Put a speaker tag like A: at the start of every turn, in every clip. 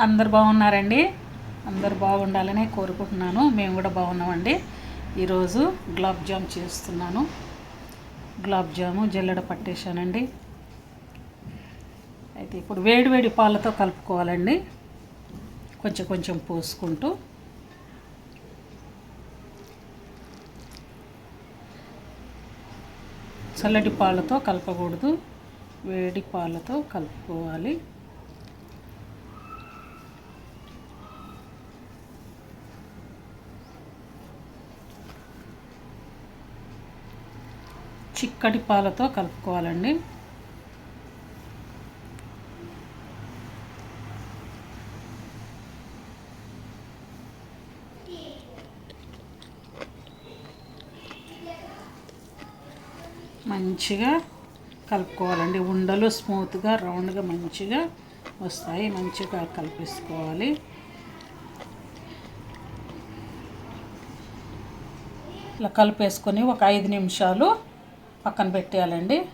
A: అందరు బాగున్నారండి? అందరు బాగుండాలనే కోరుకుంటున్నాను. మేము కూడా బాగున్నామండి. ఈరోజు గులాబ్ జామ్ చేస్తున్నాను. గులాబ్ జాము జల్లెడ పట్టేశానండి. అయితే ఇప్పుడు వేడివేడి పాలతో కలుపుకోవాలండి. కొంచెం కొంచెం పోసుకుంటూ. చల్లటి పాలతో కలపకూడదు. వేడి పాలతో కలుపుకోవాలి. చిక్కటి పాలతో కలుపుకోవాలండి. మంచిగా కలుపుకోవాలండి. ఉండలు స్మూత్గా రౌండ్గా మంచిగా వస్తాయి. మంచిగా కలిపేసుకోవాలి. ఇలా కలిపేసుకొని ఒక ఐదు నిమిషాలు పక్కన పెట్టేయాలండి.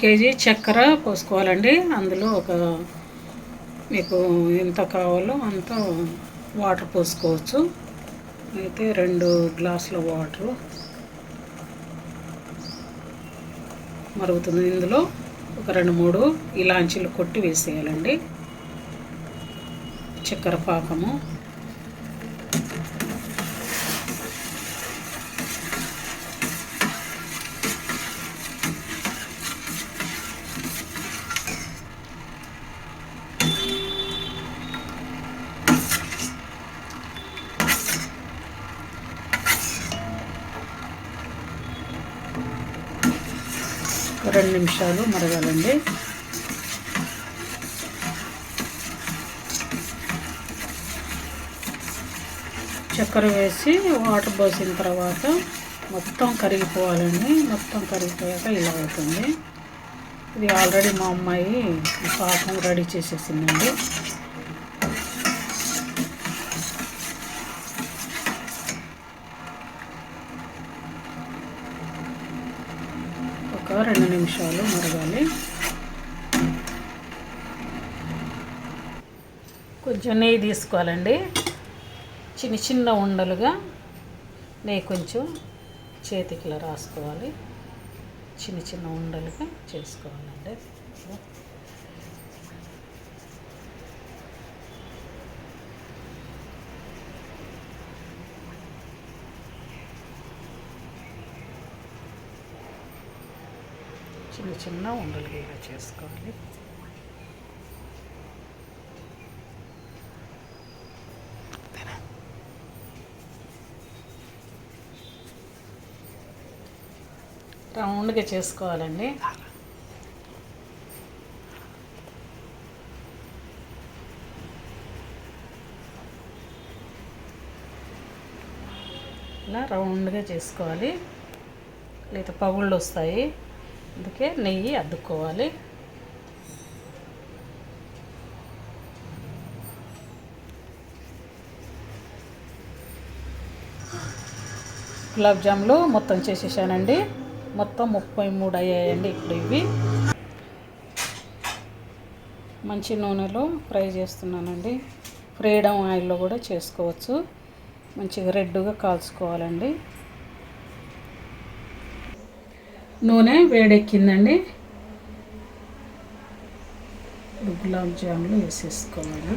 A: కేజీ చక్కెర పోసుకోవాలండి. అందులో ఒక మీకు ఎంత కావాలో అంత వాటర్ పోసుకోవచ్చు. అయితే రెండు గ్లాసుల వాటరు మరుగుతుంది ఇందులో. ఒక రెండు మూడు ఇలాంచీలు కొట్టి వేసేయాలండి. చక్కెర పాకము. రెండు నిమిషాలు మరగాలండి. చక్కెర వేసి వాటర్ పోసిన తర్వాత మొత్తం కరిగిపోవాలండి. మొత్తం కరిగిపోయాక ఇలా అవుతుంది. ఇది ఆల్రెడీ మా అమ్మాయి పాకం రెడీ చేసేసిందండి. ఒక రెండు నిమిషాలు మరగాలి. కొంచెం నెయ్యి తీసుకోవాలండి. చిన్న చిన్న ఉండలుగా నెయ్యి కొంచెం చేతికిలా రాసుకోవాలి. చిన్న చిన్న ఉండలుగా చేసుకోవాలండి. చిన్న చిన్న ఉండలుగా ఇలా చేసుకోవాలి రౌండ్గా చేసుకోవాలండి. ఇలా రౌండ్గా చేసుకోవాలి. లేదా పగుళ్ళు వస్తాయి. అందుకే నెయ్యి అద్దుకోవాలి. గులాబ్ జాములు మొత్తం చేసేసానండి. మొత్తం ముప్పై మూడు అయ్యాయండి ఇప్పుడు ఇవి. మంచి నూనెలో ఫ్రై చేస్తున్నానండి. ఫ్రీడమ్ ఆయిల్లో కూడా చేసుకోవచ్చు. మంచిగా రెడ్గా కాల్చుకోవాలండి. నూనె వేడెక్కిందండి. గులాబ్ జాములు వేసేసుకోవాలి.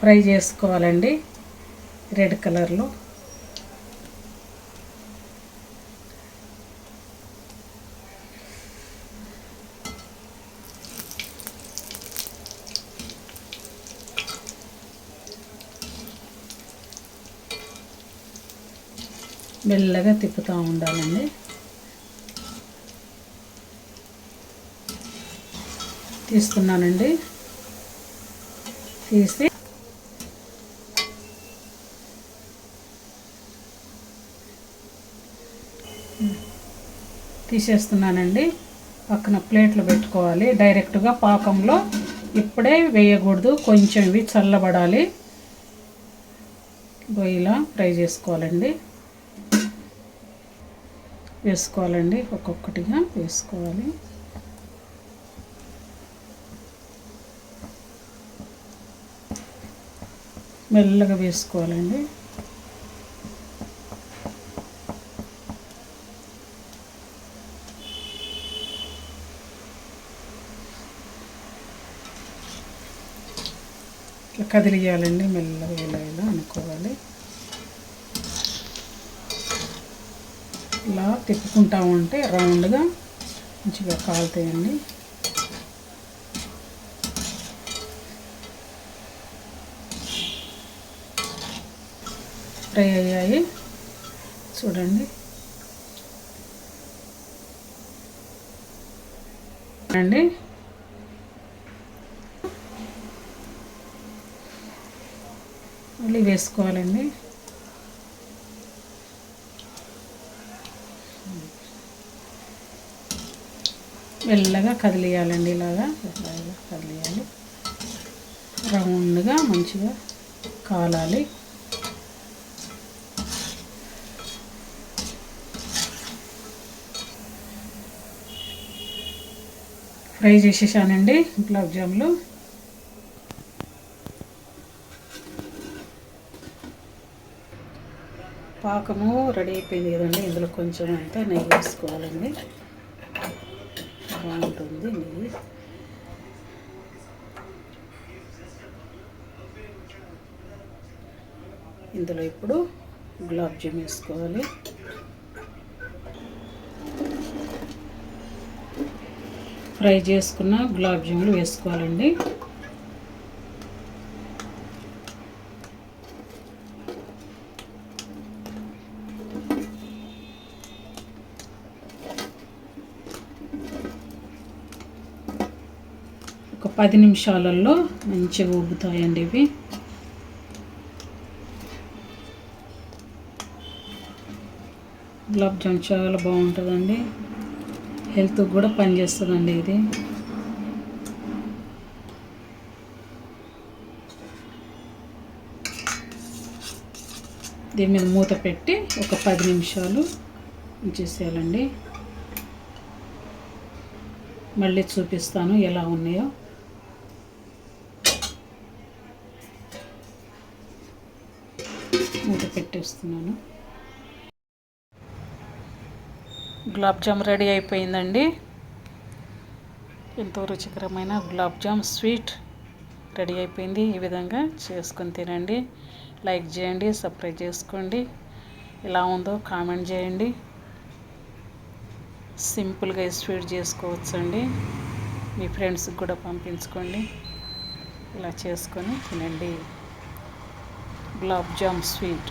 A: ఫ్రై చేసుకోవాలండి. రెడ్ కలర్లో. మెల్లగా తిప్పుతూ ఉండాలండి. తీసుకున్నానండి తీసి తీసేస్తున్నానండి. పక్కన ప్లేట్లు పెట్టుకోవాలి. డైరెక్ట్గా పాకంలో ఇప్పుడే వేయకూడదు. కొంచెం ఇవి చల్లబడాలి. ఇలా ఫ్రై చేసుకోవాలండి. వేసుకోవాలండి. ఒక్కొక్కటిగా వేసుకోవాలి. మెల్లగా వేసుకోవాలండి. కదిలియాలండి. మెల్లగా ఇలా ఇలా అనుకోవాలి. ఇలా తిప్పుకుంటా ఉంటే రౌండ్గా మంచిగా కాలుతాయండి. ఫ్రై అయ్యాయి. చూడండి. అండి. మళ్ళీ వేసుకోవాలండి. మెల్లగా కదిలియాలండి ఇలాగా. ఇలాగా కదిలియాలి. రౌండ్గా మంచిగా కాలాలి. ఫ్రై చేసేసానండి గులాబ్ జాములు. పాకము రెడీ అయిపోయింది కదండి. ఇందులో కొంచెం అంతా నెయ్యి వేసుకోవాలండి. బాగుంటుంది ఇందులో ఇప్పుడు గులాబ్ జామ్ వేసుకోవాలి. ఫ్రై చేసుకున్న గులాబ్ జాములు వేసుకోవాలండి ఒక పది నిమిషాలలో మంచిగా ఉబ్బుతాయండి ఇవి. గులాబ్ జామ్ చాలా బాగుంటుందండి. హెల్త్ కూడా పనిచేస్తుందండి ఇది. దీని మీద మూత పెట్టి ఒక పది నిమిషాలు ఉంచేసేయాలండి. మళ్ళీ చూపిస్తాను ఎలా ఉన్నాయో. మూత పెట్టేస్తున్నాను. గులాబ్ జామ్ రెడీ అయిపోయిందండి. ఎంతో రుచికరమైన గులాబ్ జామ్ స్వీట్ రెడీ అయిపోయింది. ఈ విధంగా చేసుకొని తినండి. లైక్ చేయండి సబ్స్క్రైబ్ చేసుకోండి. ఎలా ఉందో కామెంట్ చేయండి. సింపుల్గా ఈ స్వీట్ చేసుకోవచ్చండి. మీ ఫ్రెండ్స్కి కూడా పంపించుకోండి. ఇలా చేసుకొని తినండి. గులాబ్ జామ్ స్వీట్